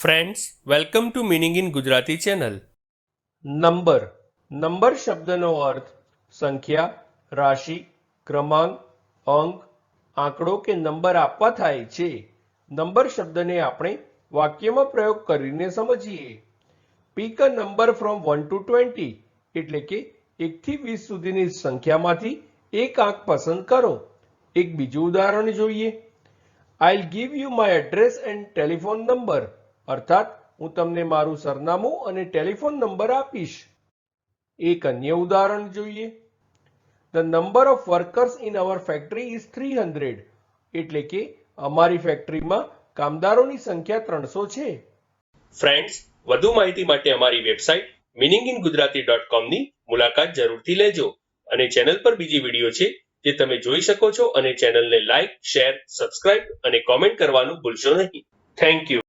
Friends welcome to meaning in Gujarati channel number number શબ્દનો અર્થ સંખ્યા, રાશિ, ક્રમાંક, અંક, આંકડો કે નંબર આપવા થાય છે. નંબર શબ્દને આપણે વાક્યમાં પ્રયોગ કરીને સમજીએ. Pick a number from one to twenty એટલે કે એકથી વીસ સુધીની સંખ્યામાંથી એક આંક પસંદ કરો. એક બીજું ઉદાહરણ જોઈએ. I'll give you my address and telephone number અર્થાત, હું તમને મારું સરનામું અને ટેલિફોન નંબર આપીશ. એક અન્ય ઉદાહરણ જોઈએ. The number of workers in our factory is three hundred એટલે કે, અમારી ફેક્ટરીમાં કામદારોની સંખ્યા ત્રણસો છે. ફ્રેન્ડ્સ વધુ માહિતી માટે અમારી website meaning in Gujarati dot કોમની મુલાકાત જરૂરથી લેજો. અને ચેનલ પર બીજી વીડિયો છે જે તમે જોઈ શકો છો અને ચેનલને લાઇક શેર સબસ્ક્રાઇબ અને કોમેન્ટ કરવાનું ભૂલશો નહીં. Thank you